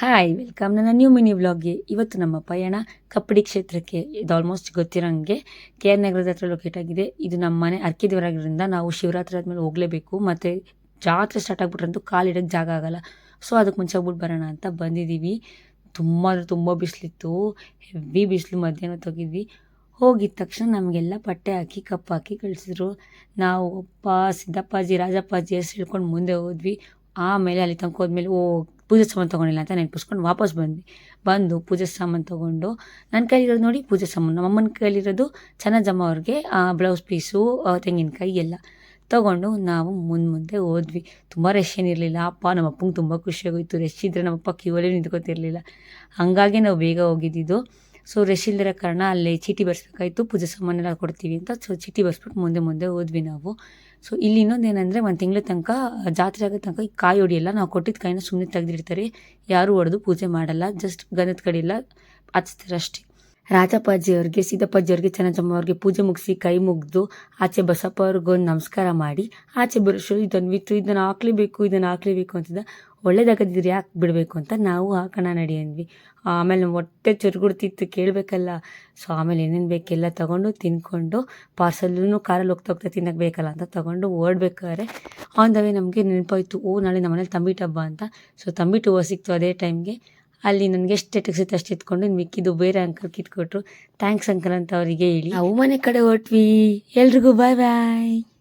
Hi welcome ನನ್ನ new mini ವ್ಲಾಗ್ಗೆ ಇವತ್ತು ನಮ್ಮ ಪಯಣ ಕಪ್ಪಡಿ ಕ್ಷೇತ್ರಕ್ಕೆ ಇದು ಆಲ್ಮೋಸ್ಟ್ ಗೊತ್ತಿರೋಂಗೆ ಕೆ ಆರ್ ನಗರದ ಹತ್ರ ಲೊಕೇಟ್ ಆಗಿದೆ. ಇದು ನಮ್ಮ ಮನೆ ಅರ್ಕಿದೇವರಾಗಿರೋದ್ರಿಂದ ನಾವು ಶಿವರಾತ್ರಿ ಆದಮೇಲೆ ಹೋಗಲೇಬೇಕು. ಮತ್ತು ಜಾತ್ರೆ ಸ್ಟಾರ್ಟ್ ಆಗ್ಬಿಟ್ರಂತೂ ಕಾಲಿಡೋಕ್ಕೆ ಜಾಗ ಆಗಲ್ಲ. ಸೊ ಅದಕ್ಕೆ ಮುಂಚೆ ಹೋಗ್ಬಿಟ್ಟು ಬರೋಣ ಅಂತ ಬಂದಿದ್ದೀವಿ. ತುಂಬ ಅಂದರೆ ತುಂಬ ಬಿಸಿಲಿತ್ತು. ಹೆವಿ ಬಿಸಿಲು ಮಧ್ಯಾಹ್ನ ತೆಗಿದ್ವಿ. ಹೋಗಿದ ತಕ್ಷಣ ನಮಗೆಲ್ಲ ಬಟ್ಟೆ ಹಾಕಿ ಕಪ್ಪು ಹಾಕಿ ಕಳಿಸಿದ್ರು. ನಾವು ಅಪ್ಪ ಸಿದ್ದಪ್ಪಾಜಿ, ರಾಜಪ್ಪಾಜಿ ಹೆಸರು ಹೇಳ್ಕೊಂಡು ಮುಂದೆ ಹೋದ್ವಿ. ಆಮೇಲೆ ಅಲ್ಲಿ ತನಕ ಹೋದ್ಮೇಲೆ, ಓ ಪೂಜೆ ಸಾಮಾನು ತೊಗೊಂಡಿಲ್ಲ ಅಂತ ನೆನಪಿಸ್ಕೊಂಡು ವಾಪಸ್ ಬಂದ್ವಿ. ಬಂದು ಪೂಜೆ ಸಾಮಾನು ತೊಗೊಂಡು ನನ್ನ ಕೈಲಿರೋದು ನೋಡಿ ಪೂಜೆ ಸಾಮಾನು. ನಮ್ಮಮ್ಮನ ಕೈಲಿರೋದು ಚೆನ್ನಾಜಮ್ಮ ಅವ್ರಿಗೆ ಬ್ಲೌಸ್ ಪೀಸು ತೆಂಗಿನಕಾಯಿ ಎಲ್ಲ ತೊಗೊಂಡು ನಾವು ಮುಂದೆ ಮುಂದೆ ಹೋದ್ವಿ. ತುಂಬ ರಶ್ ಏನಿರಲಿಲ್ಲ ಅಪ್ಪ ನಮ್ಮ ಅಪ್ಪಂಗೆ ತುಂಬ ಖುಷಿಯಾಗೋಯ್ತು ರಶ್ ಇದ್ದರೆ ನಮ್ಮಪ್ಪ ಕ್ಯೂವಲ್ಲಿ ನಿಂತ್ಕೋತಿರ್ಲಿಲ್ಲ. ಹಾಗಾಗಿ ನಾವು ಬೇಗ ಹೋಗಿದ್ದಿದ್ದು ಸೊ ರಶ್ ಇಲ್ದಿರೋ ಕಾರಣ ಅಲ್ಲಿ ಚೀಟಿ ಬರ್ಸ್ಬೇಕಾಯ್ತು. ಪೂಜೆ ಸಾಮಾನೆಲ್ಲ ಕೊಡ್ತೀವಿ ಅಂತ. ಸೊ ಚೀಟಿ ಬರ್ಸ್ಬಿಟ್ಟು ಮುಂದೆ ಮುಂದೆ ಹೋದ್ವಿ ನಾವು. ಸೊ ಇಲ್ಲಿ ಇನ್ನೊಂದು ಏನಂದರೆ, ಒಂದು ತಿಂಗಳ ತನಕ, ಜಾತ್ರೆ ಆಗೋ ತನಕ ಈ ಕಾಯಿ ಹೊಡಿಯಲ್ಲ ನಾವು ಕೊಟ್ಟಿದ್ದ ಕಾಯಿನ ಸುಮ್ಮನೆ ತೆಗೆದಿಡ್ತಾರೆ. ಯಾರೂ ಹೊಡೆದು ಪೂಜೆ ಮಾಡಲ್ಲ. ಜಸ್ಟ್ ಗಂಧದ ಕಡೆ ಎಲ್ಲ ಹಚ್ತಾರೆ ಅಷ್ಟೇ ರಾಜಪ್ಪಾಜಿ ಸಿದ್ದಪ್ಪಾಜಿಯವ್ರಿಗೆ ಸೀತಪ್ಪಾಜಿ ಅವ್ರಿಗೆ ಚೆನ್ನಜಮ್ಮ ಅವ್ರಿಗೆ ಪೂಜೆ ಮುಗಿಸಿ ಕೈ ಮುಗಿದು ಆಚೆ ಬಸಪ್ಪ ಅವ್ರಿಗೊಂದು ನಮಸ್ಕಾರ ಮಾಡಿ, ಆಚೆ ಬರೋಷ್ಟು ಇದನ್ನು ವಿತ್ತು, ಇದನ್ನು ಹಾಕ್ಲೇಬೇಕು ಇದನ್ನು ಹಾಕ್ಲೇಬೇಕು ಅಂತಿದ್ದ, ಒಳ್ಳೇದಾಗದಿದ್ರೆ ಯಾಕೆ ಬಿಡಬೇಕು ಅಂತ ನಾವು ಹಾಕೋಣ ನಡಿ ಅಂದ್ವಿ. ಆಮೇಲೆ ನಮ್ಮ ಹೊಟ್ಟೆ ಚುರುಗುಡ್ತಿತ್ತು ಕೇಳಬೇಕಲ್ಲ. ಸೊ ಆಮೇಲೆ ಏನೇನು ಬೇಕೆಲ್ಲ ತೊಗೊಂಡು ತಿನ್ಕೊಂಡು ಪಾರ್ಸಲ್ಲೂ ಕಾರಲ್ಲಿ ಹೋಗ್ತಾ ಹೋಗ್ತಾ ತಿನ್ನಕ್ಕೆ ಬೇಕಲ್ಲ ಅಂತ ತೊಗೊಂಡು ಓಡಬೇಕಾದ್ರೆ ಆನ್ ದ ವೇ ನಮಗೆ ನೆನಪಾಯಿತು, ಓ, ನಾಳೆ ನಮ್ಮ ಮನೇಲಿ ತಂಬಿಟ್ಟು ಹಬ್ಬ ಅಂತ. ಸೊ ತಂಬಿಟ್ಟು ಹೂವು ಸಿಕ್ತು ಅದೇ ಟೈಮ್ಗೆ ಅಲ್ಲಿ ನನಗೆ ಎಷ್ಟು ಎಟಕ್ಸಿತ್ತು ಅಷ್ಟು ಎತ್ಕೊಂಡು ಮಿಕ್ಕಿದ್ದು ಬೇರೆ ಅಂಕಲ್ ಕಿತ್ಕೊಟ್ರು. ಥ್ಯಾಂಕ್ಸ್ ಅಂಕಲ್ ಅಂತ ಅವರಿಗೆ ಹೇಳಿ. ನಾವು ಮನೆ ಕಡೆ ಹೊಟ್ವಿ. ಎಲ್ರಿಗೂ ಬಾಯ್ ಬಾಯ್